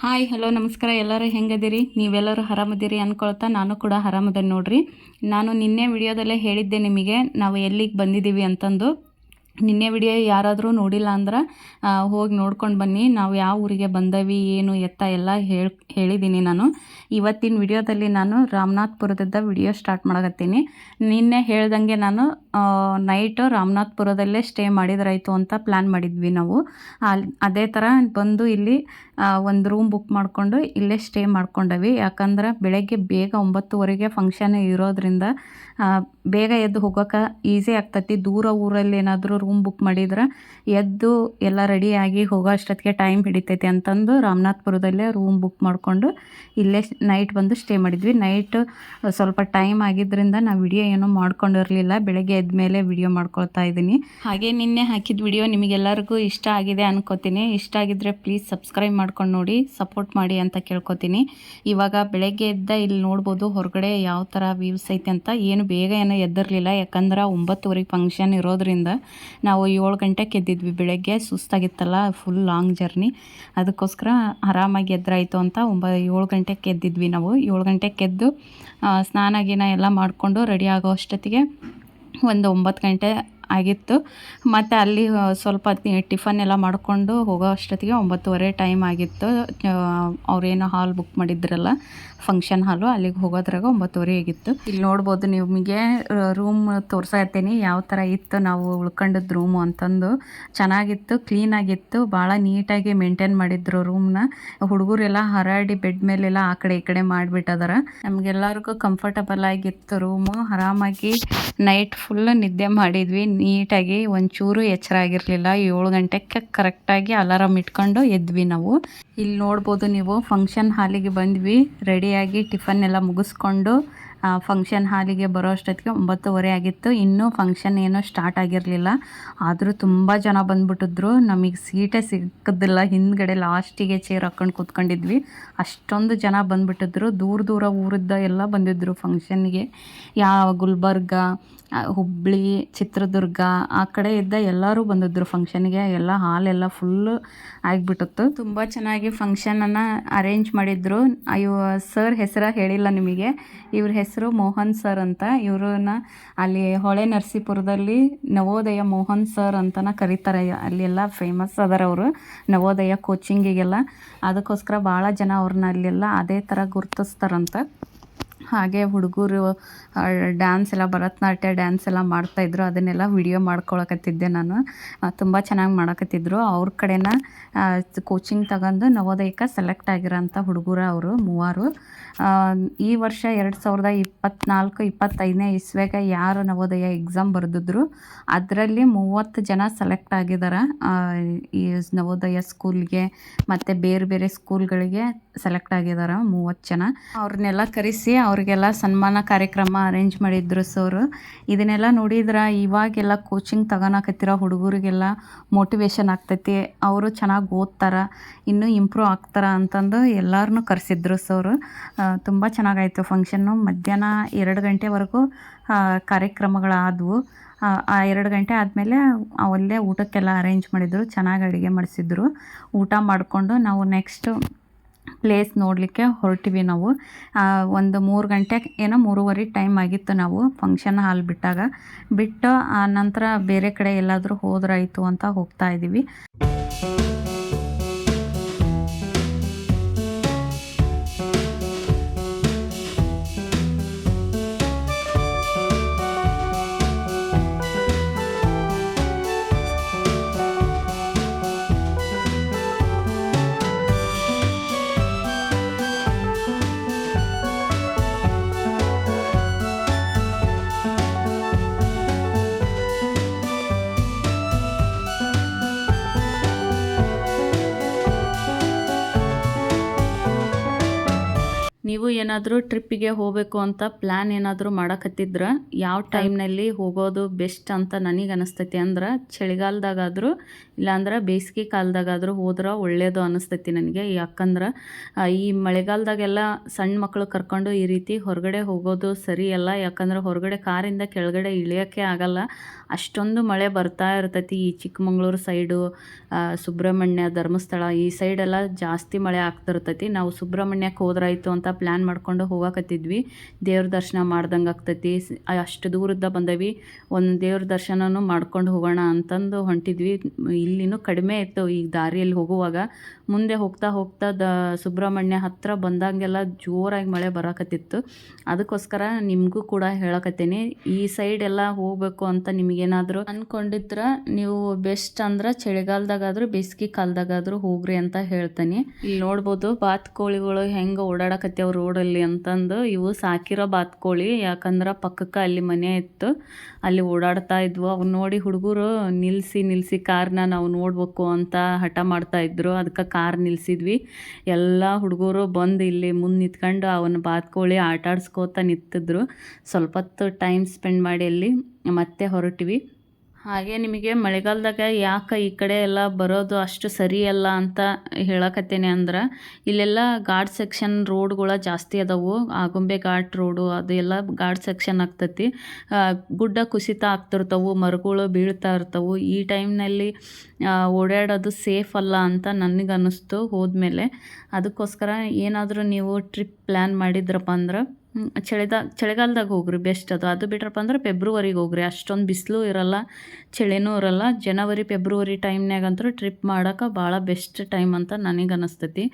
Hi hello ನಮಸ್ಕಾರ. ಎಲ್ಲರೂ ಹೆಂಗದಿರಿ? ನೀವೆಲ್ಲರೂ ಆರಾಮದಿರಿ ಅಂದ್ಕೊಳ್ತಾ ನಾನು ಕೂಡ ಆರಾಮದನ್ನು ನೋಡ್ರಿ. ನಾನು ನಿನ್ನೆ ವಿಡಿಯೋದಲ್ಲೇ ಹೇಳಿದ್ದೆ ನಿಮಗೆ, ನಾವು ಎಲ್ಲಿಗೆ ಬಂದಿದ್ದೀವಿ ಅಂತಂದು. ನಿನ್ನೆ ವಿಡಿಯೋ ಯಾರಾದರೂ ನೋಡಿಲ್ಲ ಅಂದ್ರೆ ಹೋಗಿ ನೋಡ್ಕೊಂಡು ಬನ್ನಿ. ನಾವು ಯಾವ ಊರಿಗೆ ಬಂದವಿ, ಏನು, ಎತ್ತ ಎಲ್ಲ ಹೇಳಿ ಹೇಳಿದ್ದೀನಿ ನಾನು. ಇವತ್ತಿನ ವಿಡಿಯೋದಲ್ಲಿ ನಾನು ರಾಮನಾಥ್ಪುರದಿಂದ ವಿಡಿಯೋ ಸ್ಟಾರ್ಟ್ ಮಾಡಕತ್ತೀನಿ. ನಿನ್ನೆ ಹೇಳ್ದಂಗೆ ನಾನು ನೈಟು ರಾಮನಾಥ್ಪುರದಲ್ಲೇ ಸ್ಟೇ ಮಾಡಿದ್ರಾಯ್ತು ಅಂತ ಪ್ಲ್ಯಾನ್ ಮಾಡಿದ್ವಿ ನಾವು. ಅದೇ ಥರ ಬಂದು ಇಲ್ಲಿ ಒಂದು ರೂಮ್ ಬುಕ್ ಮಾಡಿಕೊಂಡು ಇಲ್ಲೇ ಸ್ಟೇ ಮಾಡ್ಕೊಂಡವಿ. ಯಾಕಂದ್ರೆ ಬೆಳಗ್ಗೆ ಬೇಗ ಒಂಬತ್ತುವರೆಗೆ ಫಂಕ್ಷನ್ ಇರೋದ್ರಿಂದ ಬೇಗ ಎದ್ದು ಹೋಗೋಕೆ ಈಸಿ ಆಗ್ತೈತಿ. ದೂರ ಊರಲ್ಲಿ ಏನಾದರೂ ರೂಮ್ ಬುಕ್ ಮಾಡಿದ್ರೆ ಎದ್ದು ಎಲ್ಲ ರೆಡಿಯಾಗಿ ಹೋಗೋ ಅಷ್ಟೊತ್ತಿಗೆ ಟೈಮ್ ಹಿಡಿತೈತಿ ಅಂತಂದು ರಾಮನಾಥ್ಪುರದಲ್ಲೇ ರೂಮ್ ಬುಕ್ ಮಾಡಿಕೊಂಡು ಇಲ್ಲೇ ನೈಟ್ ಬಂದು ಸ್ಟೇ ಮಾಡಿದ್ವಿ. ನೈಟ್ ಸ್ವಲ್ಪ ಟೈಮ್ ಆಗಿದ್ದರಿಂದ ನಾವು ವಿಡಿಯೋ ಏನೂ ಮಾಡ್ಕೊಂಡಿರಲಿಲ್ಲ. ಬೆಳಗ್ಗೆ ಎದ್ದ ಮೇಲೆ ವಿಡಿಯೋ ಮಾಡ್ಕೊಳ್ತಾ ಇದ್ದೀನಿ. ಹಾಗೆ ನಿನ್ನೆ ಹಾಕಿದ ವಿಡಿಯೋ ನಿಮಗೆಲ್ಲರಿಗೂ ಇಷ್ಟ ಆಗಿದೆ ಅನ್ಕೋತೀನಿ. ಇಷ್ಟ ಆಗಿದ್ರೆ ಪ್ಲೀಸ್ ಸಬ್ಸ್ಕ್ರೈಬ್ ಮಾಡ್ಕೊಂಡು ನೋಡಿ ಸಪೋರ್ಟ್ ಮಾಡಿ ಅಂತ ಕೇಳ್ಕೊತೀನಿ. ಇವಾಗ ಬೆಳಗ್ಗೆ ಎದ್ದ ಇಲ್ಲಿ ನೋಡ್ಬೋದು ಹೊರಗಡೆ ಯಾವ ಥರ ವ್ಯೂಸ್ ಐತೆ ಅಂತ ಏನು ಬೇಗ ಏನೋ ಎದ್ದಿರಲಿಲ್ಲ. ಯಾಕಂದ್ರೆ ಒಂಬತ್ತುವರೆಗೆ ಫಂಕ್ಷನ್ ಇರೋದ್ರಿಂದ ನಾವು ಏಳು ಗಂಟೆಗೆ ಎದ್ದಿದ್ವಿ ಬೆಳಗ್ಗೆ. ಸುಸ್ತಾಗಿತ್ತಲ್ಲ ಫುಲ್ ಲಾಂಗ್ ಜರ್ನಿ ಅದಕ್ಕೋಸ್ಕರ ಆರಾಮಾಗಿ ಎದ್ರಾಯಿತು ಅಂತ ಒಂಬ ಏಳು ಗಂಟೆಗೆ ಎದ್ದಿದ್ವಿ ನಾವು. ಏಳು ಗಂಟೆಗೆ ಎದ್ದು ಸ್ನಾನ ಗೀನ ಎಲ್ಲ ಮಾಡಿಕೊಂಡು ರೆಡಿ ಆಗೋ ಅಷ್ಟೊತ್ತಿಗೆ ಒಂದು ಒಂಬತ್ತು ಗಂಟೆ ಆಗಿತ್ತು. ಮತ್ತು ಅಲ್ಲಿ ಸ್ವಲ್ಪ ಟಿಫನ್ ಎಲ್ಲ ಮಾಡಿಕೊಂಡು ಹೋಗೋ ಅಷ್ಟೊತ್ತಿಗೆ ಒಂಬತ್ತುವರೆ ಟೈಮ್ ಆಗಿತ್ತು. ಅವರೇನೋ ಹಾಲ್ ಬುಕ್ ಮಾಡಿದ್ರಲ್ಲ ಫಂಕ್ಷನ್ ಹಾಲು ಅಲ್ಲಿಗೆ ಹೋಗೋದ್ರಾಗ ಒಂಬತ್ತುವರೆ ಆಗಿತ್ತು. ಇಲ್ಲಿ ನೋಡ್ಬೋದು ನಿಮಗೆ ರೂಮ್ ತೋರ್ಸಾತೀನಿ ಯಾವ ಥರ ಇತ್ತು, ನಾವು ಉಳ್ಕೊಂಡದ್ದು ರೂಮು ಅಂತಂದು. ಚೆನ್ನಾಗಿತ್ತು ಕ್ಲೀನಾಗಿತ್ತು ಭಾಳ ನೀಟಾಗಿ ಮೇಂಟೈನ್ ಮಾಡಿದ್ರು ರೂಮ್ನ ಹುಡುಗರೆಲ್ಲ ಹರಾಡಿ ಬೆಡ್ ಮೇಲೆಲ್ಲ ಆ ಕಡೆ ಈ ಕಡೆ ಮಾಡಿಬಿಟ್ಟದಾರ. ನಮಗೆಲ್ಲರಿಗೂ ಕಂಫರ್ಟಬಲ್ ಆಗಿತ್ತು ರೂಮು ಆರಾಮಾಗಿ ನೈಟ್ ಫುಲ್ ನಿದ್ದೆ ಮಾಡಿದ್ವಿ. ನೀಟಾಗಿ ಒಂಚೂರು ಎಚ್ಚರ ಆಗಿರಲಿಲ್ಲ. ಏಳು ಗಂಟೆಗೆ ಕರೆಕ್ಟಾಗಿ ಅಲಾರಾಮ್ ಇಟ್ಕೊಂಡು ಎದ್ವಿ ನಾವು. ಇಲ್ಲಿ ನೋಡ್ಬೋದು ನೀವು ಫಂಕ್ಷನ್ ಹಾಲಿಗೆ ಬಂದ್ವಿ. ರೆಡಿಯಾಗಿ ಟಿಫನ್ ಎಲ್ಲ ಮುಗಿಸ್ಕೊಂಡು ಫಂಕ್ಷನ್ ಹಾಲಿಗೆ ಬರೋ ಅಷ್ಟೊತ್ತಿಗೆ ಒಂಬತ್ತುವರೆ ಆಗಿತ್ತು. ಇನ್ನೂ ಫಂಕ್ಷನ್ ಏನೋ ಸ್ಟಾರ್ಟ್ ಆಗಿರಲಿಲ್ಲ. ಆದರೂ ತುಂಬ ಜನ ಬಂದ್ಬಿಟ್ಟಿದ್ರು. ನಮಗೆ ಸೀಟೇ ಸಿಕ್ಕದಿಲ್ಲ ಹಿಂದ್ಗಡೆ ಲಾಸ್ಟಿಗೆ ಚೇರ್ ಹಾಕ್ಕೊಂಡು ಕೂತ್ಕೊಂಡಿದ್ವಿ. ಅಷ್ಟೊಂದು ಜನ ಬಂದ್ಬಿಟ್ಟಿದ್ರು. ದೂರ ದೂರ ಊರಿದ್ದ ಎಲ್ಲ ಬಂದಿದ್ದರು ಫಂಕ್ಷನ್ಗೆ ಯಾವ ಗುಲ್ಬರ್ಗ ಹುಬ್ಬಳ್ಳಿ ಚಿತ್ರದುರ್ಗ, ಆ ಕಡೆ ಇದ್ದ ಎಲ್ಲರೂ ಬಂದಿದ್ರು ಫಂಕ್ಷನ್ಗೆ ಎಲ್ಲ ಹಾಲೆಲ್ಲ ಫುಲ್ಲು ಆಗಿಬಿಟ್ಟಿತ್ತು. ತುಂಬ ಚೆನ್ನಾಗಿ ಫಂಕ್ಷನನ್ನು ಅರೇಂಜ್ ಮಾಡಿದ್ರು. ಅಯ್ಯೋ ಸರ್ ಹೆಸರ ಹೇಳಿಲ್ಲ ನಿಮಗೆ. ಇವ್ರ ಹೆಸರು ಮೋಹನ್ ಸರ್ ಅಂತ. ಇವರನ್ನ ಅಲ್ಲಿ ಹೊಳೆ ನರಸೀಪುರದಲ್ಲಿ ನವೋದಯ ಮೋಹನ್ ಸರ್ ಅಂತನ ಕರೀತಾರೆ. ಅಲ್ಲೆಲ್ಲ ಫೇಮಸ್ ಅದಾರ ಅವರು. ನವೋದಯ ಕೋಚಿಂಗಿಗೆಲ್ಲ ಅದಕ್ಕೋಸ್ಕರ ಭಾಳ ಜನ ಅವ್ರನ್ನ ಅಲ್ಲೆಲ್ಲ ಅದೇ ಥರ ಗುರ್ತಿಸ್ತಾರಂತ. ಹಾಗೆ ಹುಡುಗರು ಡ್ಯಾನ್ಸ್ ಎಲ್ಲ, ಭರತನಾಟ್ಯ ಡ್ಯಾನ್ಸ್ ಎಲ್ಲ ಮಾಡ್ತಾಯಿದ್ರು ಅದನ್ನೆಲ್ಲ ವಿಡಿಯೋ ಮಾಡ್ಕೊಳಕತ್ತಿದ್ದೆ ನಾನು. ತುಂಬ ಚೆನ್ನಾಗಿ ಮಾಡಕತ್ತಿದ್ರು. ಅವ್ರ ಕಡೆನ ಕೋಚಿಂಗ್ ತಗೊಂಡು ನವೋದಯಕ್ಕೆ ಸೆಲೆಕ್ಟ್ ಆಗಿರೋಂಥ ಹುಡುಗರು ಅವರು, ಮೂವರು. ಈ ವರ್ಷ ಎರಡು ಸಾವಿರದ ಇಪ್ಪತ್ತ್ನಾಲ್ಕು ಇಪ್ಪತ್ತೈದನೇ ಇಸ್ವಿಗೆ ಯಾರು ನವೋದಯ ಎಕ್ಸಾಮ್ ಬರೆದಿದ್ರು, ಅದರಲ್ಲಿ ಮೂವತ್ತು ಜನ ಸೆಲೆಕ್ಟ್ ಆಗಿದ್ದಾರೆ ಈ ನವೋದಯ ಸ್ಕೂಲ್ಗೆ ಮತ್ತು ಬೇರೆ ಬೇರೆ ಸ್ಕೂಲ್ಗಳಿಗೆ ಸೆಲೆಕ್ಟ್ ಆಗಿದ್ದಾರೆ ಮೂವತ್ತು ಜನ. ಅವ್ರನ್ನೆಲ್ಲ ಕರೆಸಿ ಅವ್ರಿಗೆಲ್ಲ ಸನ್ಮಾನ ಕಾರ್ಯಕ್ರಮ ಅರೇಂಜ್ ಮಾಡಿದ್ರು ಸರ್ ಇದನ್ನೆಲ್ಲ ನೋಡಿದ್ರೆ ಇವಾಗೆಲ್ಲ ಕೋಚಿಂಗ್ ತಗೊಳಕತ್ತಿರೋ ಹುಡುಗರಿಗೆಲ್ಲ ಮೋಟಿವೇಶನ್ ಆಗ್ತೈತಿ. ಅವರು ಚೆನ್ನಾಗಿ ಓದ್ತಾರೆ, ಇನ್ನೂ ಇಂಪ್ರೂವ್ ಆಗ್ತಾರೆ ಅಂತಂದು ಎಲ್ಲರನ್ನೂ ಕರೆಸಿದ್ರು ಸರ್ ತುಂಬ ಚೆನ್ನಾಗಾಯಿತು ಫಂಕ್ಷನ್ನು ಮಧ್ಯಾಹ್ನ ಎರಡು ಗಂಟೆವರೆಗೂ ಕಾರ್ಯಕ್ರಮಗಳಾದವು. ಆ ಎರಡು ಗಂಟೆ ಆದಮೇಲೆ ಅಲ್ಲೇ ಊಟಕ್ಕೆಲ್ಲ ಅರೇಂಜ್ ಮಾಡಿದರು, ಚೆನ್ನಾಗಿ ಅಡುಗೆ ಮಾಡಿಸಿದ್ರು. ಊಟ ಮಾಡಿಕೊಂಡು ನಾವು ನೆಕ್ಸ್ಟು ಪ್ಲೇಸ್ ನೋಡಲಿಕ್ಕೆ ಹೊರಟಿವಿ ನಾವು. ಒಂದು ಮೂರು ಗಂಟೆ ಏನೋ ಮೂರುವರೆ ಟೈಮ್ ಆಗಿತ್ತು ನಾವು ಫಂಕ್ಷನ್ ಹಾಲ್ ಬಿಟ್ಟಾಗ. ಬಿಟ್ಟು, ಆ, ನಂತರ ಬೇರೆ ಕಡೆ ಎಲ್ಲಾದರೂ ಹೋದ್ರಾಯಿತು ಅಂತ ಹೋಗ್ತಾ ಇದ್ದೀವಿ ಏನಾದರೂ ಟ್ರಿಪ್ಪಿಗೆ ಹೋಗಬೇಕು ಅಂತ ಪ್ಲ್ಯಾನ್ ಏನಾದರೂ ಮಾಡಕತ್ತಿದ್ರ ಯಾವ ಟೈಮ್ನಲ್ಲಿ ಹೋಗೋದು ಬೆಸ್ಟ್ ಅಂತ ನನಗೆ ಅನಿಸ್ತೈತಿ ಅಂದ್ರೆ ಚಳಿಗಾಲದಾಗಾದರೂ ಇಲ್ಲಾಂದ್ರೆ ಬೇಸಿಗೆ ಕಾಲದಾಗಾದರೂ ಹೋದ್ರೆ ಒಳ್ಳೆಯದು ಅನಿಸ್ತೈತಿ ನನಗೆ. ಯಾಕಂದ್ರೆ ಈ ಮಳೆಗಾಲದಾಗೆಲ್ಲ ಸಣ್ಣ ಮಕ್ಕಳು ಕರ್ಕೊಂಡು ಈ ರೀತಿ ಹೊರಗಡೆ ಹೋಗೋದು ಸರಿ ಅಲ್ಲ. ಯಾಕಂದ್ರೆ ಹೊರಗಡೆ ಕಾರಿಂದ ಕೆಳಗಡೆ ಇಳಿಯೋಕ್ಕೆ ಆಗಲ್ಲ. ಅಷ್ಟೊಂದು ಮಳೆ ಬರ್ತಾ ಇರ್ತೈತಿ ಈ ಚಿಕ್ಕಮಂಗ್ಳೂರು ಸೈಡು ಸುಬ್ರಹ್ಮಣ್ಯ ಧರ್ಮಸ್ಥಳ ಈ ಸೈಡೆಲ್ಲ ಜಾಸ್ತಿ ಮಳೆ ಆಗ್ತಿರ್ತೈತಿ. ನಾವು ಸುಬ್ರಹ್ಮಣ್ಯಕ್ಕೆ ಹೋದ್ರಾಯ್ತು ಅಂತ ಪ್ಲ್ಯಾನ್ ಮಾಡ್ಕೊಂಡು ಹೋಗಕತ್ತಿದ್ವಿ. ದೇವ್ರ ದರ್ಶನ ಮಾಡ್ದಂಗೆ ಆಗ್ತೈತಿ. ಅಷ್ಟು ದೂರದ ಬಂದವಿ. ಒಂದು ದೇವ್ರ ದರ್ಶನನೂ ಮಾಡ್ಕೊಂಡು ಹೋಗೋಣ ಅಂತಂದು ಹೊಂಟಿದ್ವಿ. ಇಲ್ಲಿನೂ ಕಡಿಮೆ ಇತ್ತು ಈ ದಾರಿಯಲ್ಲಿ ಹೋಗುವಾಗ. ಮುಂದೆ ಹೋಗ್ತಾ ಹೋಗ್ತಾ ದ, ಸುಬ್ರಹ್ಮಣ್ಯ ಹತ್ತಿರ ಬಂದಂಗೆಲ್ಲ ಜೋರಾಗಿ ಮಳೆ ಬರಾಕತ್ತಿತ್ತು. ಅದಕ್ಕೋಸ್ಕರ ನಿಮಗೂ ಕೂಡ ಹೇಳಕತ್ತೀನಿ. ಈ ಸೈಡ್ ಎಲ್ಲ ಹೋಗಬೇಕು ಅಂತ ನಿಮಗೇನಾದರೂ ಅನ್ಕೊಂಡಿದ್ರ ನೀವು ಬೆಸ್ಟ್ ಅಂದ್ರೆ ಚಳಿಗಾಲದಾಗಾದ್ರೂ, ಬೇಸಿಗೆ ಕಾಲದಾಗಾದ್ರೂ ಹೋಗ್ರಿ ಅಂತ ಹೇಳ್ತೇನೆ. ಇಲ್ಲಿ ನೋಡ್ಬೋದು ಬಾತ್ಕೋಳಿಗಳು ಹೆಂಗೆ ಓಡಾಡಕತ್ಯಾವ ರೋಡಲ್ಲಿ ಅಂತಂದು ಇವು ಸಾಕಿರೋ ಬಾತ್ಕೋಳಿ, ಯಾಕಂದ್ರೆ ಪಕ್ಕಕ್ಕೆ ಅಲ್ಲಿ ಮನೆ ಇತ್ತು. ಅಲ್ಲಿ ಓಡಾಡ್ತಾ ಇದ್ವು. ಅವು ನೋಡಿ ಹುಡುಗರು ನಿಲ್ಲಿಸಿ ನಿಲ್ಲಿಸಿ ಕಾರ್ನ ನಾವು ನೋಡ್ಬೇಕು ಅಂತ ಹಠ ಮಾಡ್ತಾ ಇದ್ರು. ಅದಕ್ಕೆ ಕಾರ್ ನಿಲ್ಸಿದ್ವಿ. ಎಲ್ಲ ಹುಡುಗರು ಬಂದು ಇಲ್ಲಿ ಮುಂದೆ ನಿಂತ್ಕೊಂಡು ಅವನ ಬಾತ್ಕೋಳಿ ಆಟಾಡ್ಸ್ಕೋತ ನಿಂತಿದ್ರು ಸ್ವಲ್ಪ ಹೊತ್ತು ಟೈಮ್ ಸ್ಪೆಂಡ್ ಮಾಡಿ ಅಲ್ಲಿ ಮತ್ತೆ ಹೊರಟ್ವಿ. ಹಾಗೆ ನಿಮಗೆ ಮಳೆಗಾಲದಾಗ ಯಾಕೆ ಈ ಕಡೆ ಎಲ್ಲ ಬರೋದು ಅಷ್ಟು ಸರಿ ಅಲ್ಲ ಅಂತ ಹೇಳಕತ್ತೇನೆ ಅಂದ್ರೆ, ಇಲ್ಲೆಲ್ಲ ಗಾಡ್ ಸೆಕ್ಷನ್ ರೋಡ್ಗಳು ಜಾಸ್ತಿ ಅದಾವು. ಆಗುಂಬೆ ಘಾಟ್ ರೋಡು ಅದು ಎಲ್ಲ ಘಾಟ್ ಸೆಕ್ಷನ್ ಆಗ್ತತಿ. ಗುಡ್ಡ ಕುಸಿತ ಆಗ್ತಿರ್ತವೆ, ಮರಗಳು ಬೀಳ್ತಾ ಇರ್ತವು. ಈ ಟೈಮ್ನಲ್ಲಿ ಓಡಾಡೋದು ಸೇಫ್ ಅಲ್ಲ ಅಂತ ನನಗೆ ಅನ್ನಿಸ್ತು ಹೋದ್ಮೇಲೆ. ಅದಕ್ಕೋಸ್ಕರ ಏನಾದರೂ ನೀವು ಟ್ರಿಪ್ ಪ್ಲ್ಯಾನ್ ಮಾಡಿದ್ರಪ್ಪ ಅಂದ್ರೆ ಚಳಿದ, ಚಳಿಗಾಲದಾಗ ಹೋಗ್ರಿ ಬೆಸ್ಟ್ ಅದು. ಅದು ಬಿಟ್ರಪ್ಪ ಅಂದ್ರೆ ಫೆಬ್ರವರಿಗೆ ಹೋಗ್ರಿ. ಅಷ್ಟೊಂದು ಬಿಸಿಲು ಇರಲ್ಲ, ಚಳಿನೂ ಇರಲ್ಲ. ಜನವರಿ ಫೆಬ್ರವರಿ ಟೈಮ್ನಾಗಂತೂ ಟ್ರಿಪ್ ಮಾಡೋಕೆ ಭಾಳ ಬೆಸ್ಟ್ ಟೈಮ್ ಅಂತ ನನಗೆ ಅನಿಸ್ತೈತಿ.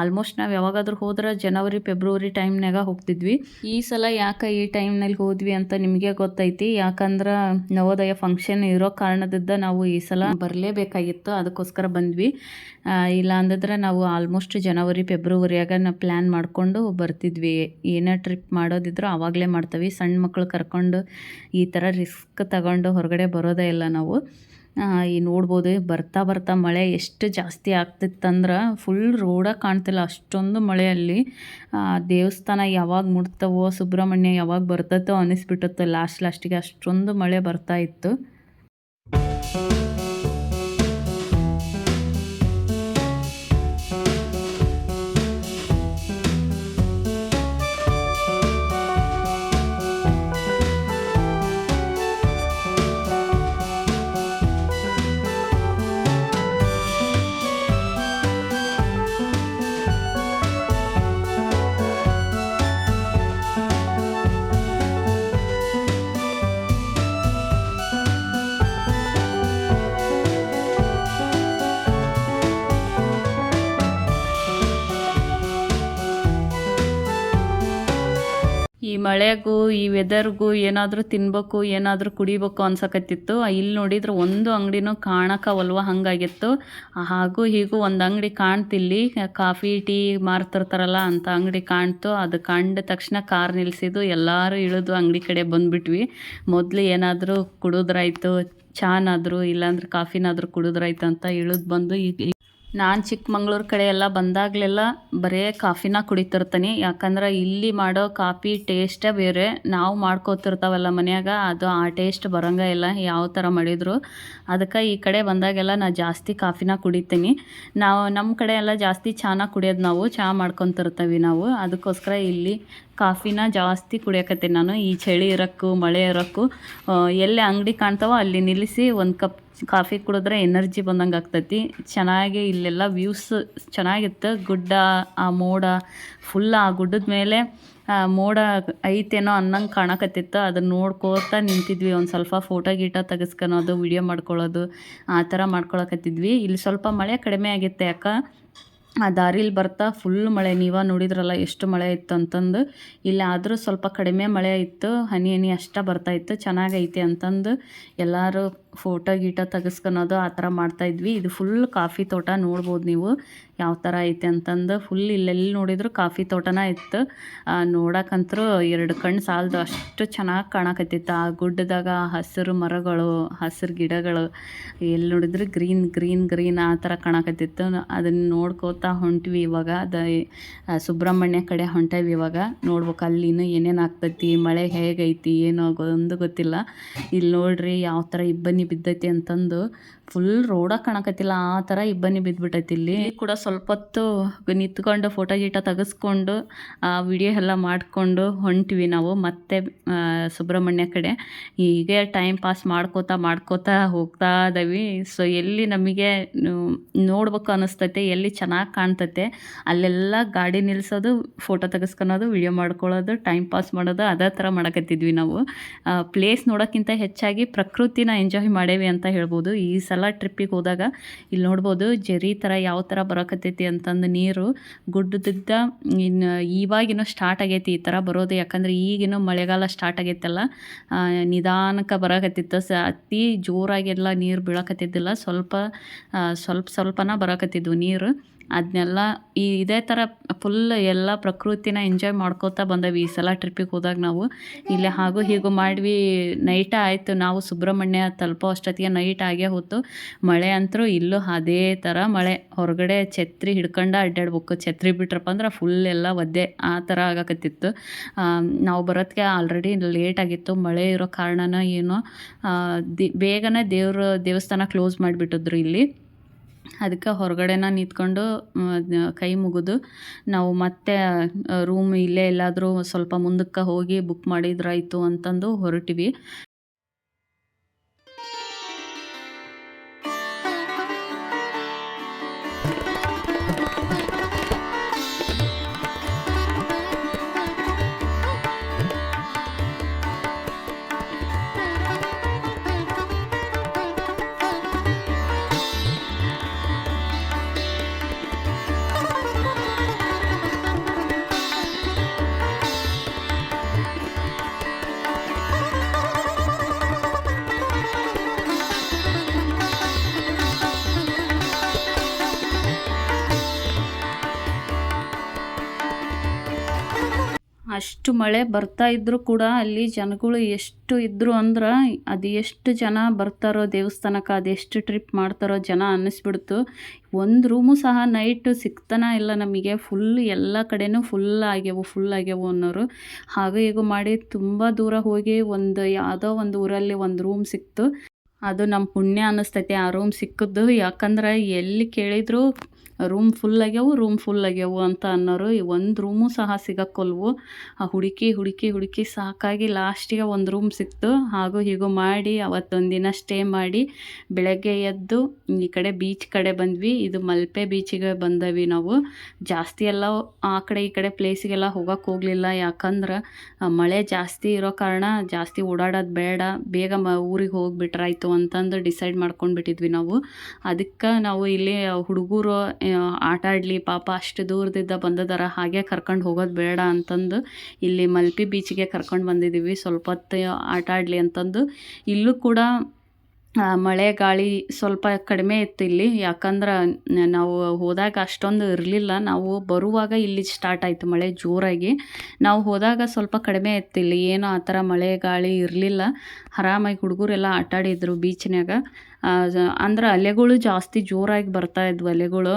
ಆಲ್ಮೋಸ್ಟ್ ನಾವು ಯಾವಾಗಾದ್ರೂ ಹೋದ್ರೆ ಜನವರಿ ಫೆಬ್ರವರಿ ಟೈಮ್ನಾಗ ಹೋಗ್ತಿದ್ವಿ. ಈ ಸಲ ಯಾಕೆ ಈ ಟೈಮ್ನಲ್ಲಿ ಹೋದ್ವಿ ಅಂತ ನಿಮಗೆ ಗೊತ್ತೈತಿ. ಯಾಕಂದ್ರೆ ನವೋದಯ ಫಂಕ್ಷನ್ ಇರೋ ಕಾರಣದಿಂದ ನಾವು ಈ ಸಲ ಬರಲೇಬೇಕಾಗಿತ್ತು. ಅದಕ್ಕೋಸ್ಕರ ಬಂದ್ವಿ. ಇಲ್ಲ ಅಂದಿದ್ರೆ ನಾವು ಆಲ್ಮೋಸ್ಟ್ ಜನವರಿ ಫೆಬ್ರವರಿಯಾಗ ನಾವು ಪ್ಲ್ಯಾನ್ ಮಾಡಿಕೊಂಡು ಬರ್ತಿದ್ವಿ. ಏನೇ ಟ್ರಿಪ್ ಮಾಡೋದಿದ್ರು ಆವಾಗಲೇ ಮಾಡ್ತೀವಿ. ಸಣ್ಣ ಮಕ್ಕಳು ಕರ್ಕೊಂಡು ಈ ಥರ ರಿಸ್ಕ್ ತಗೊಂಡು ಹೊರಗಡೆ ಬರೋದೇ ಇಲ್ಲ ನಾವು. ಈ ನೋಡ್ಬೋದು, ಬರ್ತಾ ಬರ್ತಾ ಮಳೆ ಎಷ್ಟು ಜಾಸ್ತಿ ಆಗ್ತಿತ್ತಂದ್ರೆ ಫುಲ್ ರೋಡಾಗಿ ಕಾಣ್ತಿಲ್ಲ ಅಷ್ಟೊಂದು ಮಳೆಯಲ್ಲಿ. ದೇವಸ್ಥಾನ ಯಾವಾಗ ಮುಟ್ತವೋ, ಸುಬ್ರಹ್ಮಣ್ಯ ಯಾವಾಗ ಬರ್ತತೋ ಅನ್ನಿಸ್ಬಿಟ್ಟತ್ತೋ ಲಾಸ್ಟ್ ಲಾಸ್ಟಿಗೆ ಅಷ್ಟೊಂದು ಮಳೆ ಬರ್ತಾ ಇತ್ತು. ಮಳೆಗೂ, ಈ ವೆದರ್ಗೂ ಏನಾದರೂ ತಿನ್ಬೇಕು, ಏನಾದರೂ ಕುಡಿಬೇಕು ಅನ್ಸಕತ್ತಿತ್ತು. ಇಲ್ಲಿ ನೋಡಿದ್ರೆ ಒಂದು ಅಂಗಡಿನೂ ಕಾಣಕವಲ್ವ ಹಂಗಾಗಿತ್ತು. ಹಾಗೂ ಹೀಗೂ ಒಂದು ಅಂಗಡಿ ಕಾಣ್ತಿಲ್ಲಿ. ಕಾಫಿ, ಟೀ ಮಾರ್ತಿರ್ತಾರಲ್ಲ ಅಂತ ಅಂಗಡಿ ಕಾಣ್ತು. ಅದು ಕಂಡ ತಕ್ಷಣ ಕಾರ್ ನಿಲ್ಸಿದ್ದು. ಎಲ್ಲರೂ ಇಳಿದು ಅಂಗಡಿ ಕಡೆ ಬಂದುಬಿಟ್ವಿ. ಮೊದಲು ಏನಾದರೂ ಕುಡಿದ್ರಾಯ್ತು, ಚಾನಾದರೂ, ಇಲ್ಲಾಂದ್ರೆ ಕಾಫಿನಾದರೂ ಕುಡಿದ್ರಾಯ್ತು ಅಂತ ಇಳಿದು ಬಂದು ಈಗ ನಾನು ಚಿಕ್ಕಮಂಗ್ಳೂರು ಕಡೆ ಎಲ್ಲ ಬಂದಾಗಲೆಲ್ಲ ಬರೇ ಕಾಫಿನ ಕುಡಿತಿರ್ತೀನಿ. ಯಾಕಂದ್ರೆ ಇಲ್ಲಿ ಮಾಡೋ ಕಾಫಿ ಟೇಸ್ಟೇ ಬೇರೆ. ನಾವು ಮಾಡ್ಕೋತಿರ್ತಾವಲ್ಲ ಮನೆಯಾಗ, ಅದು ಆ ಟೇಸ್ಟ್ ಬರೋಂಗ ಇಲ್ಲ. ಯಾವ ಥರ ಮಾಡಿದ್ರು. ಅದಕ್ಕೆ ಈ ಕಡೆ ಬಂದಾಗೆಲ್ಲ ನಾ ಜಾಸ್ತಿ ಕಾಫಿನ ಕುಡಿತೀನಿ. ನಾವು ನಮ್ಮ ಕಡೆ ಎಲ್ಲ ಜಾಸ್ತಿ ಚಹಾನ ಕುಡಿಯೋದು ನಾವು. ಚಹಾ ಮಾಡ್ಕೊತಿರ್ತೀವಿ ನಾವು. ಅದಕ್ಕೋಸ್ಕರ ಇಲ್ಲಿ ಕಾಫಿನ ಜಾಸ್ತಿ ಕುಡಿಯಕತ್ತೀನಿ ನಾನು. ಈ ಚಳಿ ಇರೋಕ್ಕೂ, ಮಳೆ ಇರೋಕ್ಕೂ ಎಲ್ಲೇ ಅಂಗಡಿ ಕಾಣ್ತಾವೋ ಅಲ್ಲಿ ನಿಲ್ಲಿಸಿ ಒಂದು ಕಪ್ ಕಾಫಿ ಕುಡಿದ್ರೆ ಎನರ್ಜಿ ಬಂದಂಗೆ ಆಗ್ತೈತಿ. ಚೆನ್ನಾಗಿ ಇಲ್ಲೆಲ್ಲ ವ್ಯೂಸ್ ಚೆನ್ನಾಗಿತ್ತು. ಗುಡ್ಡ, ಆ ಮೋಡ ಫುಲ್ ಆ ಗುಡ್ಡದ ಮೇಲೆ ಮೋಡ ಐತೇನೋ ಅನ್ನಂಗೆ ಕಾಣಕತ್ತಿತ್ತು. ಅದನ್ನ ನೋಡ್ಕೋತಾ ನಿಂತಿದ್ವಿ. ಒಂದು ಸ್ವಲ್ಪ ಫೋಟೋ ಗೀಟೋ ತೆಗೆಸ್ಕೊಳೋದು ವಿಡಿಯೋ ಮಾಡ್ಕೊಳ್ಳೋದು, ಆ ಥರ ಮಾಡ್ಕೊಳಕತ್ತಿದ್ವಿ. ಇಲ್ಲಿ ಸ್ವಲ್ಪ ಮಳೆ ಕಡಿಮೆ ಆಗಿತ್ತು ಯಾಕೆ ಆ ದಾರಿಲಿ ಬರ್ತಾ ಫುಲ್ ಮಳೆ. ನೀವ ನೋಡಿದ್ರಲ್ಲ ಎಷ್ಟು ಮಳೆ ಇತ್ತು ಅಂತಂದು. ಇಲ್ಲಿ ಆದರೂ ಸ್ವಲ್ಪ ಕಡಿಮೆ ಮಳೆ ಇತ್ತು. ಹನಿ ಹನಿ ಅಷ್ಟ ಬರ್ತಾ ಇತ್ತು. ಚೆನ್ನಾಗೈತೆ ಅಂತಂದು ಎಲ್ಲರೂ ಫೋಟೋ ಗೀಟೋ ತೆಗೆಸ್ಕೊಳೋದು ಆ ಥರ ಮಾಡ್ತಾಯಿದ್ವಿ ಇದು ಫುಲ್ ಕಾಫಿ ತೋಟ ನೋಡ್ಬೋದು ನೀವು. ಯಾವ ಥರ ಐತೆ ಅಂತಂದು ಫುಲ್ ಇಲ್ಲೆಲ್ಲಿ ನೋಡಿದ್ರು ಕಾಫಿ ತೋಟನ ಇತ್ತು. ನೋಡಕ್ಕಂತೂ ಎರಡು ಕಣ್ಣು ಸಾಲದು ಅಷ್ಟು ಚೆನ್ನಾಗಿ ಕಾಣಕತ್ತಿತ್ತು. ಆ ಗುಡ್ಡದಾಗ ಹಸಿರು ಮರಗಳು, ಹಸಿರು ಗಿಡಗಳು, ಎಲ್ಲಿ ನೋಡಿದ್ರು ಗ್ರೀನ್ ಗ್ರೀನ್ ಗ್ರೀನ್ ಆ ಥರ ಕಾಣಕತ್ತಿತ್ತು. ಅದನ್ನು ನೋಡ್ಕೋತಾ ಹೊಂಟ್ವಿ ಇವಾಗ. ಅದ ಸುಬ್ರಹ್ಮಣ್ಯ ಕಡೆ ಹೊಂಟೇವಿ ಇವಾಗ. ನೋಡ್ಬೇಕು ಅಲ್ಲಿನೂ ಏನೇನು ಆಗ್ತೈತಿ, ಮಳೆ ಹೇಗೈತಿ, ಏನೋ ಒಂದು ಗೊತ್ತಿಲ್ಲ. ಇಲ್ಲಿ ನೋಡ್ರಿ ಯಾವ ಥರ ಇಬ್ಬನಿ ಬಿದ್ದೈತಿ ಅಂತಂದು ಫುಲ್ ರೋಡ ಕಾಣಕತ್ತಿಲ್ಲ, ಆ ಥರ ಇಬ್ಬನಿ ಬಿದ್ದುಬಿಟ್ಟೈತಿ ಇಲ್ಲಿ. ಕೂಡ ಸ್ವಲ್ಪ ಹೊತ್ತು ನಿಂತ್ಕೊಂಡು ಫೋಟೋ ಗೀಟ ತೆಗೆಸ್ಕೊಂಡು, ಆ ವಿಡಿಯೋ ಎಲ್ಲ ಮಾಡಿಕೊಂಡು ಹೊಂಟ್ವಿ ನಾವು. ಮತ್ತೆ ಸುಬ್ರಹ್ಮಣ್ಯ ಕಡೆ ಹೀಗೆ ಟೈಮ್ ಪಾಸ್ ಮಾಡ್ಕೋತಾ ಮಾಡ್ಕೋತಾ ಹೋಗ್ತಾ ಇದ್ದೀವಿ. ಸೊ ಎಲ್ಲಿ ನಮಗೆ ನೋಡ್ಬೇಕು ಅನಿಸ್ತೈತೆ ಎಲ್ಲಿ ಚೆನ್ನಾಗಿ ಕಾಣ್ತೈತೆ, ಅಲ್ಲೆಲ್ಲ ಗಾಡಿ ನಿಲ್ಸೋದು ಫೋಟೋ ತೆಗೆಸ್ಕೊಳೋದು ವಿಡಿಯೋ ಮಾಡ್ಕೊಳ್ಳೋದು ಟೈಮ್ ಪಾಸ್ ಮಾಡೋದು, ಅದೇ ಥರ ಮಾಡಕತ್ತಿದ್ವಿ ನಾವು. ಪ್ಲೇಸ್ ನೋಡೋಕ್ಕಿಂತ ಹೆಚ್ಚಾಗಿ ಪ್ರಕೃತಿನ ಎಂಜಾಯ್ ಮಾಡೇವಿ ಅಂತ ಹೇಳ್ಬೋದು. ಈ ಸಲ ಟ್ರಿಪ್ಪಿಗೆ ಹೋದಾಗ ಇಲ್ಲಿ ನೋಡ್ಬೋದು ಜರಿ ಥರ ಯಾವ ಥರ ಬರೋಕತ್ತೈತಿ ಅಂತಂದು ನೀರು ಗುಡ್ಡದಿದ್ದ ಇನ್ನು ಇವಾಗಿನೂ ಸ್ಟಾರ್ಟ್ ಆಗೈತಿ ಈ ಥರ ಬರೋದು. ಯಾಕಂದ್ರೆ ಈಗಿನೂ ಮಳೆಗಾಲ ಸ್ಟಾರ್ಟ್ ಆಗೈತಲ್ಲ ನಿಧಾನಕ್ಕೆ ಬರಕತ್ತಿತ್ತು. ಸ ಅತಿ ಜೋರಾಗೆಲ್ಲ ನೀರು ಬೀಳಕತ್ತಿದ್ದಿಲ್ಲ. ಸ್ವಲ್ಪ ಸ್ವಲ್ಪ ಸ್ವಲ್ಪನ ಬರಕತ್ತಿದ್ವು ನೀರು. ಅದನ್ನೆಲ್ಲ ಈ ಇದೇ ಥರ ಫುಲ್ ಎಲ್ಲ ಪ್ರಕೃತಿನ ಎಂಜಾಯ್ ಮಾಡ್ಕೋತಾ ಬಂದವಿ. ಈ ಸಲ ಟ್ರಿಪ್ಪಿಗೆ ಹೋದಾಗ ನಾವು. ಇಲ್ಲೇ ಹಾಗೂ ಹೀಗೂ ಮಾಡ್ವಿ. ನೈಟ ಆಯಿತು. ನಾವು ಸುಬ್ರಹ್ಮಣ್ಯ ತಲುಪೋ ಅಷ್ಟೊತ್ತಿಗೆ ನೈಟ್ ಆಗೇ ಹೋತು. ಮಳೆ ಅಂತೂ ಇಲ್ಲೂ ಅದೇ ಥರ ಮಳೆ. ಹೊರಗಡೆ ಛತ್ರಿ ಹಿಡ್ಕೊಂಡು ಅಡ್ಡಾಡ್ಬೇಕು. ಛತ್ರಿ ಬಿಟ್ರಪ್ಪ ಅಂದ್ರೆ ಫುಲ್ ಎಲ್ಲ ಒದ್ದೆ ಆ ಥರ ಆಗಕತ್ತಿತ್ತು. ನಾವು ಬರೋದಕ್ಕೆ ಆಲ್ರೆಡಿ ಲೇಟ್ ಆಗಿತ್ತು. ಮಳೆ ಇರೋ ಕಾರಣನ ಏನೋ ದಿ, ಬೇಗನೆ ದೇವ್ರ ದೇವಸ್ಥಾನ ಕ್ಲೋಸ್ ಮಾಡಿಬಿಟ್ಟಿದ್ರು ಇಲ್ಲಿ. ಅದಕ್ಕೆ ಹೊರಗಡೆನ ನಿಂತ್ಕೊಂಡು ಕೈ ಮುಗಿದು ನಾವು ಮತ್ತೆ ರೂಮ್ ಇಲ್ಲೇ ಎಲ್ಲಾದರೂ ಸ್ವಲ್ಪ ಮುಂದಕ್ಕೆ ಹೋಗಿ ಬುಕ್ ಮಾಡಿದ್ರಾಯಿತು ಅಂತಂದು ಹೊರಟಿವಿ. ಅಷ್ಟು ಮಳೆ ಬರ್ತಾ ಇದ್ದರೂ ಕೂಡ ಅಲ್ಲಿ ಜನಗಳು ಎಷ್ಟು ಇದ್ದರು ಅಂದ್ರೆ ಅದು ಎಷ್ಟು ಜನ ಬರ್ತಾರೋ ದೇವಸ್ಥಾನಕ್ಕೆ ಅದೆಷ್ಟು ಟ್ರಿಪ್ ಮಾಡ್ತಾರೋ ಜನ ಅನ್ನಿಸ್ಬಿಡ್ತು. ಒಂದು ರೂಮು ಸಹ ನೈಟ್ ಸಿಗ್ತಾನ ಇಲ್ಲ ನಮಗೆ ಫುಲ್ ಎಲ್ಲ ಕಡೆನೂ ಫುಲ್ ಆಗ್ಯವು ಫುಲ್ ಆಗ್ಯವು ಅನ್ನೋರು. ಹಾಗೆ ಹೀಗೂ ಮಾಡಿ ತುಂಬ ದೂರ ಹೋಗಿ ಒಂದು ಯಾವುದೋ ಒಂದು ಊರಲ್ಲಿ ಒಂದು ರೂಮ್ ಸಿಕ್ತು. ಅದು ನಮ್ಮ ಪುಣ್ಯ ಅನ್ನಿಸ್ತೈತೆ, ಆ ರೂಮ್ ಸಿಕ್ಕಿದ್ದು. ಯಾಕಂದ್ರೆ ಎಲ್ಲಿ ಕೇಳಿದ್ರು ರೂಮ್ ಫುಲ್ ಆಗ್ಯಾವು, ರೂಮ್ ಫುಲ್ ಆಗ್ಯಾವು ಅಂತ ಅನ್ನೋರು ಒಂದು ರೂಮು ಸಹ ಸಿಗಕ್ಕೊಲ್ವು. ಆ ಹುಡುಕಿ ಹುಡುಕಿ ಹುಡುಕಿ ಸಾಕಾಗಿ ಲಾಸ್ಟಿಗೆ ಒಂದು ರೂಮ್ ಸಿಕ್ತು. ಹಾಗೂ ಹೀಗೂ ಮಾಡಿ ಅವತ್ತೊಂದಿನ ದಿನ ಸ್ಟೇ ಮಾಡಿ ಬೆಳಗ್ಗೆ ಎದ್ದು ಈ ಕಡೆ ಬೀಚ್ ಕಡೆ ಬಂದ್ವಿ. ಇದು ಮಲ್ಪೆ ಬೀಚಿಗೆ ಬಂದವಿ ನಾವು. ಜಾಸ್ತಿ ಎಲ್ಲ ಆ ಕಡೆ ಈ ಕಡೆ ಪ್ಲೇಸಿಗೆಲ್ಲ ಹೋಗಕ್ಕೆ ಹೋಗಲಿಲ್ಲ. ಯಾಕಂದ್ರೆ ಮಳೆ ಜಾಸ್ತಿ ಇರೋ ಕಾರಣ ಜಾಸ್ತಿ ಓಡಾಡೋದು ಬೇಡ. ಬೇಗ ಮ ಊರಿಗೆ ಹೋಗಿಬಿಟ್ರಾಯ್ತು ಅಂತಂದು ಡಿಸೈಡ್ ಮಾಡ್ಕೊಂಡ್ಬಿಟ್ಟಿದ್ವಿ ನಾವು. ಅದಕ್ಕೆ ನಾವು ಇಲ್ಲಿ ಹುಡುಗರು ಆಟ ಆಡಲಿ, ಪಾಪ ಅಷ್ಟು ದೂರದಿಂದ ಬಂದದಾರ ಹಾಗೆ ಕರ್ಕೊಂಡು ಹೋಗೋದು ಬೇಡ ಅಂತಂದು ಇಲ್ಲಿ ಮಲ್ಪಿ ಬೀಚ್ಗೆ ಕರ್ಕೊಂಡು ಬಂದಿದ್ದೀವಿ ಸ್ವಲ್ಪ ಹೊತ್ತು ಆಟ ಅಂತಂದು. ಇಲ್ಲೂ ಕೂಡ ಮಳೆ ಗಾಳಿ ಸ್ವಲ್ಪ ಕಡಿಮೆ ಇತ್ತು ಇಲ್ಲಿ. ಯಾಕಂದ್ರೆ ನಾವು ಹೋದಾಗ ಅಷ್ಟೊಂದು ಇರಲಿಲ್ಲ. ನಾವು ಬರುವಾಗ ಇಲ್ಲಿ ಸ್ಟಾರ್ಟ್ ಆಯಿತು ಮಳೆ ಜೋರಾಗಿ. ನಾವು ಹೋದಾಗ ಸ್ವಲ್ಪ ಕಡಿಮೆ ಇತ್ತು ಇಲ್ಲಿ. ಏನೋ ಆ ಥರ ಮಳೆ ಗಾಳಿ ಇರಲಿಲ್ಲ. ಆರಾಮಾಗಿ ಹುಡುಗರೆಲ್ಲ ಆಟಾಡಿದ್ರು ಬೀಚ್ನಾಗ ಅಂದ್ರೆ ಅಲೆಗಳು ಜಾಸ್ತಿ ಜೋರಾಗಿ ಬರ್ತಾ ಇದ್ವು, ಅಲೆಗಳು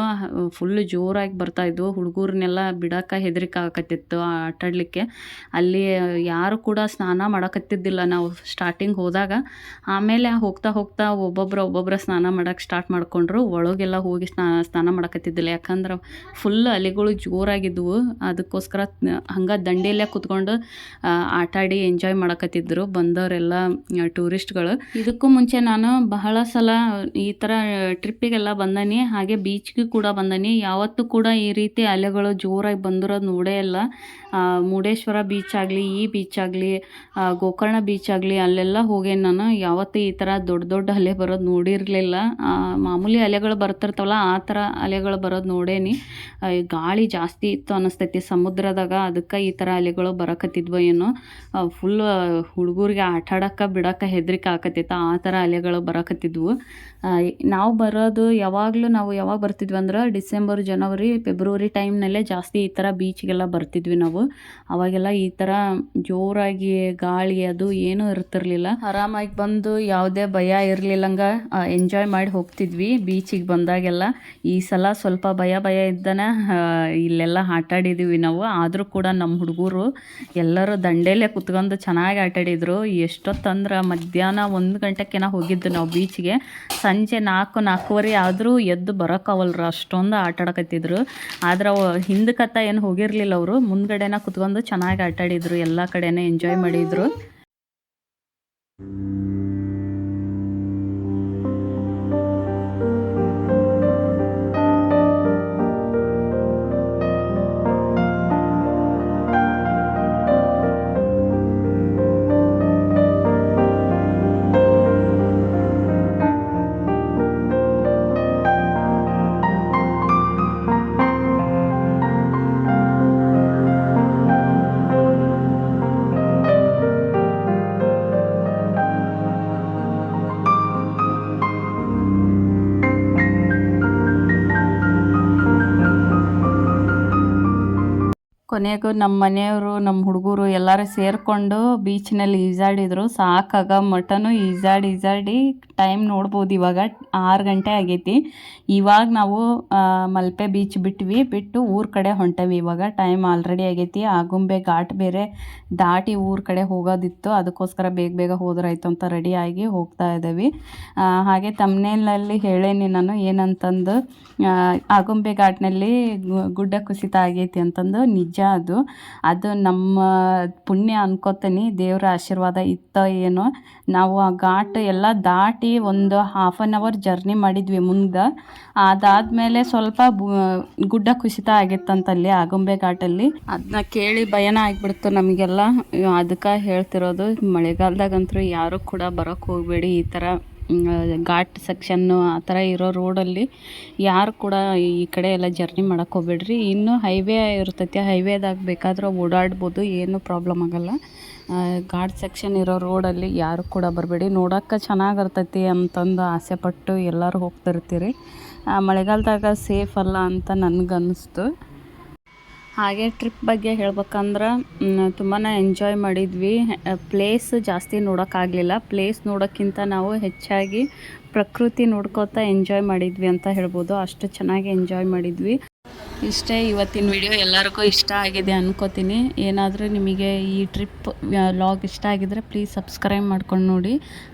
ಫುಲ್ ಜೋರಾಗಿ ಬರ್ತಾ ಇದ್ವು. ಹುಡುಗರನ್ನೆಲ್ಲ ಬಿಡಕ್ಕೆ ಹೆದರಿಕೆ ಆಗಕತ್ತಿತ್ತು ಆಟಾಡಲಿಕ್ಕೆ. ಅಲ್ಲಿ ಯಾರು ಕೂಡ ಸ್ನಾನ ಮಾಡಕತ್ತಿದ್ದಿಲ್ಲ ನಾವು ಸ್ಟಾರ್ಟಿಂಗ್ ಹೋದಾಗ. ಆಮೇಲೆ ಹೋಗ್ತಾ ಹೋಗ್ತಾ ಒಬ್ಬೊಬ್ರು ಒಬ್ಬೊಬ್ರು ಸ್ನಾನ ಮಾಡಕ್ಕೆ ಸ್ಟಾರ್ಟ್ ಮಾಡ್ಕೊಂಡ್ರು. ಒಳಗೆಲ್ಲ ಹೋಗಿ ಸ್ನಾ, ಸ್ನಾನ ಮಾಡಕತ್ತಿದ್ದಿಲ್ಲ. ಯಾಕಂದ್ರೆ ಫುಲ್ ಅಲೆಗಳು ಜೋರಾಗಿದ್ವು. ಅದಕ್ಕೋಸ್ಕರ ಹಂಗೆ ದಂಡೆಯಲ್ಲೇ ಕುತ್ಕೊಂಡು ಆಟಾಡಿ ಎಂಜಾಯ್ ಮಾಡಕತ್ತಿದ್ರು ಬಂದವರೆಲ್ಲ ಟೂರಿಸ್ಟ್ಗಳು ಇದಕ್ಕೂ ಮುಂಚೆ ನಾನು ಬಹಳ ಸಲ ಸಲ ಈ ಥರ ಟ್ರಿಪ್ಪಿಗೆಲ್ಲ ಬಂದನಿ, ಹಾಗೆ ಬೀಚ್ಗೆ ಕೂಡ ಬಂದನಿ. ಯಾವತ್ತೂ ಕೂಡ ಈ ರೀತಿ ಅಲೆಗಳು ಜೋರಾಗಿ ಬಂದಿರೋದು ನೋಡೇ ಇಲ್ಲ. ಮುರುಡೇಶ್ವರ ಬೀಚ್ ಆಗಲಿ, ಈ ಬೀಚ್ ಆಗಲಿ ಗೋಕರ್ಣ ಬೀಚ್ ಆಗಲಿ, ಅಲ್ಲೆಲ್ಲ ಹೋಗೇನಿ ನಾನು ಯಾವತ್ತೂ ಈ ಥರ ದೊಡ್ಡ ದೊಡ್ಡ ಅಲೆ ಬರೋದು ನೋಡಿರಲಿಲ್ಲ. ಮಾಮೂಲಿ ಅಲೆಗಳು ಬರ್ತಿರ್ತಾವಲ್ಲ, ಆ ಥರ ಅಲೆಗಳು ಬರೋದು ನೋಡೇನಿ. ಗಾಳಿ ಜಾಸ್ತಿ ಇತ್ತು ಅನ್ನಿಸ್ತೈತಿ ಸಮುದ್ರದಾಗ, ಅದಕ್ಕೆ ಈ ಥರ ಅಲೆಗಳು ಬರಕತ್ತಿದ್ವು ಏನೋ. ಫುಲ್ ಹುಡುಗರಿಗೆ ಆಟ ಆಡೋಕ್ಕೆ, ಬಿಡಕ್ಕೆ, ಹೆದರಿಕೆ ಆಕತ್ತೈತೆ, ಆ ಥರ ಅಲೆಗಳು ಬರಕತ್ತಿದ್ವು. ನಾವು ಬರೋದು ಯಾವಾಗಲೂ ನಾವು ಯಾವಾಗ ಬರ್ತಿದ್ವಿ ಅಂದ್ರೆ ಡಿಸೆಂಬರ್, ಜನವರಿ, ಫೆಬ್ರವರಿ ಟೈಮ್ನಲ್ಲೇ ಜಾಸ್ತಿ ಈ ಥರ ಬೀಚ್ಗೆಲ್ಲ ಬರ್ತಿದ್ವಿ ನಾವು. ಅವಾಗೆಲ್ಲ ಈ ಥರ ಜೋರಾಗಿ ಗಾಳಿ ಅದು ಏನೂ ಇರ್ತಿರ್ಲಿಲ್ಲ. ಆರಾಮಾಗಿ ಬಂದು ಯಾವುದೇ ಭಯ ಇರಲಿಲ್ಲಂಗ ಎಂಜಾಯ್ ಮಾಡಿ ಹೋಗ್ತಿದ್ವಿ ಬೀಚಿಗೆ ಬಂದಾಗೆಲ್ಲ. ಈ ಸಲ ಸ್ವಲ್ಪ ಭಯ ಭಯ ಇದ್ದಾನೆ ಇಲ್ಲೆಲ್ಲ ಆಟಾಡಿದ್ದೀವಿ ನಾವು. ಆದರೂ ಕೂಡ ನಮ್ಮ ಹುಡುಗರು ಎಲ್ಲರೂ ದಂಡೇಲೆ ಕುತ್ಕೊಂಡು ಚೆನ್ನಾಗಿ ಆಟಾಡಿದ್ರು. ಎಷ್ಟೊತ್ತಂದ್ರೆ ಮಧ್ಯಾಹ್ನ ಒಂದು ಗಂಟೆಗೆನ ಹೋಗಿದ್ದು ನಾವು ಬೀಚ್ಗೆ ಸಂಜೆ ನಾಲ್ಕು, ನಾಲ್ಕೂವರೆ ಆದರೂ ಎದ್ದು ಬರೋಕ್ಕಾವಲ್ರು ಅಷ್ಟೊಂದು ಆಟ ಆಡಕತ್ತಿದ್ರು ಆದ್ರೆ ಅವ ಹಿಂದಕ್ಕತ್ತ ಏನು ಹೋಗಿರಲಿಲ್ಲ ಅವರು. ಮುಂದ್ಗಡೆನ ಕುತ್ಕೊಂಡು ಚೆನ್ನಾಗಿ ಆಟಾಡಿದ್ರು ಎಲ್ಲ ಕಡೆನೇ ಎಂಜಾಯ್ ಮಾಡಿದ್ರು. ಕೊನೆಗೂ ನಮ್ಮ ಮನೆಯವರು ನಮ್ಮ ಹುಡುಗರು ಎಲ್ಲರೂ ಸೇರಿಕೊಂಡು ಬೀಚ್ನಲ್ಲಿ ಈಜಾಡಿದ್ರು. ಸಾಕಾಗ ಮಟನು ಈಜಾಡಿ ಈಜಾಡಿ ಟೈಮ್ ನೋಡ್ಬೋದು. ಇವಾಗ ಆರು ಗಂಟೆ ಆಗೈತಿ. ಇವಾಗ ನಾವು ಮಲ್ಪೆ ಬೀಚ್ ಬಿಟ್ವಿ. ಬಿಟ್ಟು ಊರ ಕಡೆ ಹೊಂಟೇವಿ. ಇವಾಗ ಟೈಮ್ ಆಲ್ರೆಡಿ ಆಗೈತಿ. ಆಗುಂಬೆ ಘಾಟ್ ಬೇರೆ ದಾಟಿ ಊರ ಕಡೆ ಹೋಗೋದಿತ್ತು. ಅದಕ್ಕೋಸ್ಕರ ಬೇಗ ಬೇಗ ಹೋದ್ರಾಯ್ತು ಅಂತ ರೆಡಿ ಆಗಿ ಹೋಗ್ತಾ ಇದ್ದೀವಿ ಹಾಗೆ ತಮ್ಮನೇಲಲ್ಲಿ ಹೇಳೇನಿ ನಾನು. ಏನಂತಂದು ಆಗುಂಬೆ ಘಾಟ್ನಲ್ಲಿ ಗುಡ್ಡ ಕುಸಿತ ಆಗೈತಿ ಅಂತಂದು ನಿಜ ಅದು. ಅದು ನಮ್ಮ ಪುಣ್ಯ ಅನ್ಕೋತೀನಿ. ದೇವರ ಆಶೀರ್ವಾದ ಇತ್ತ ಏನೋ. ನಾವು ಆ ಘಾಟ್ ಎಲ್ಲ ದಾಟಿ ಒಂದು ಹಾಫ್ ಆನ್ ಅವರ್ ಜರ್ನಿ ಮಾಡಿದ್ವಿ ಮುಂದೆ. ಅದಾದಮೇಲೆ ಸ್ವಲ್ಪ ಗುಡ್ಡ ಕುಸಿತ ಆಗಿತ್ತಂತಲ್ಲಿ ಆಗುಂಬೆ ಘಾಟಲ್ಲಿ. ಅದನ್ನ ಕೇಳಿ ಭಯನ ಆಗಿಬಿಡ್ತು ನಮಗೆಲ್ಲ. ಅದಕ್ಕೆ ಹೇಳ್ತಿರೋದು ಮಳೆಗಾಲದಾಗಂತೂ ಯಾರು ಕೂಡ ಬರೋಕ್ಕೆ ಹೋಗಬೇಡಿ ಈ ಥರ ಘಾಟ್ ಸೆಕ್ಷನ್ನು ಆ ಥರ ಇರೋ ರೋಡಲ್ಲಿ ಯಾರು ಕೂಡ ಈ ಕಡೆ ಎಲ್ಲ ಜರ್ನಿ ಮಾಡಕ್ಕೆ ಹೋಗ್ಬೇಡ್ರಿ. ಇನ್ನೂ ಹೈವೇ ಇರ್ತೈತಿ ಹೈವೇದಾಗ ಬೇಕಾದ್ರೆ ಓಡಾಡ್ಬೋದು, ಏನೂ ಪ್ರಾಬ್ಲಮ್ ಆಗೋಲ್ಲ. ಘಾಟ್ ಸೆಕ್ಷನ್ ಇರೋ ರೋಡಲ್ಲಿ ಯಾರು ಕೂಡ ಬರಬೇಡಿ. ನೋಡೋಕ್ಕೆ ಚೆನ್ನಾಗಿರ್ತೈತಿ ಅಂತಂದು ಆಸೆ ಪಟ್ಟು ಎಲ್ಲರೂ ಹೋಗ್ತಿರ್ತೀರಿ. ಮಳೆಗಾಲದಾಗ ಸೇಫ್ ಅಲ್ಲ ಅಂತ ನನಗನ್ನಿಸ್ತು ಹಾಗೆ ಟ್ರಿಪ್ ಬಗ್ಗೆ ಹೇಳ್ಬೇಕಂದ್ರೆ ತುಂಬಾ ಎಂಜಾಯ್ ಮಾಡಿದ್ವಿ. ಪ್ಲೇಸ್ ಜಾಸ್ತಿ ನೋಡೋಕ್ಕಾಗಲಿಲ್ಲ ಪ್ಲೇಸ್ ನೋಡೋಕ್ಕಿಂತ ನಾವು ಹೆಚ್ಚಾಗಿ ಪ್ರಕೃತಿ ನೋಡ್ಕೋತಾ ಎಂಜಾಯ್ ಮಾಡಿದ್ವಿ ಅಂತ ಹೇಳ್ಬೋದು. ಅಷ್ಟು ಚೆನ್ನಾಗಿ ಎಂಜಾಯ್ ಮಾಡಿದ್ವಿ. ಇಷ್ಟೇ ಇವತ್ತಿನ ವಿಡಿಯೋ ಎಲ್ಲರಿಗೂ ಇಷ್ಟ ಆಗಿದೆ ಅನ್ಕೋತೀನಿ. ಏನಾದರೂ ನಿಮಗೆ ಈ ಟ್ರಿಪ್ ವ್ಲಾಗ್ ಇಷ್ಟ ಆಗಿದ್ರೆ ಪ್ಲೀಸ್ ಸಬ್ಸ್ಕ್ರೈಬ್ ಮಾಡ್ಕೊಂಡು ನೋಡಿ.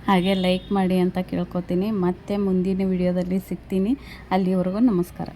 ಹಾಗೆ ಲೈಕ್ ಮಾಡಿ ಅಂತ ಕೇಳ್ಕೊತೀನಿ. ಮತ್ತೆ ಮುಂದಿನ ವಿಡಿಯೋದಲ್ಲಿ ಸಿಗ್ತೀನಿ. ಅಲ್ಲಿವರೆಗೂ ನಮಸ್ಕಾರ.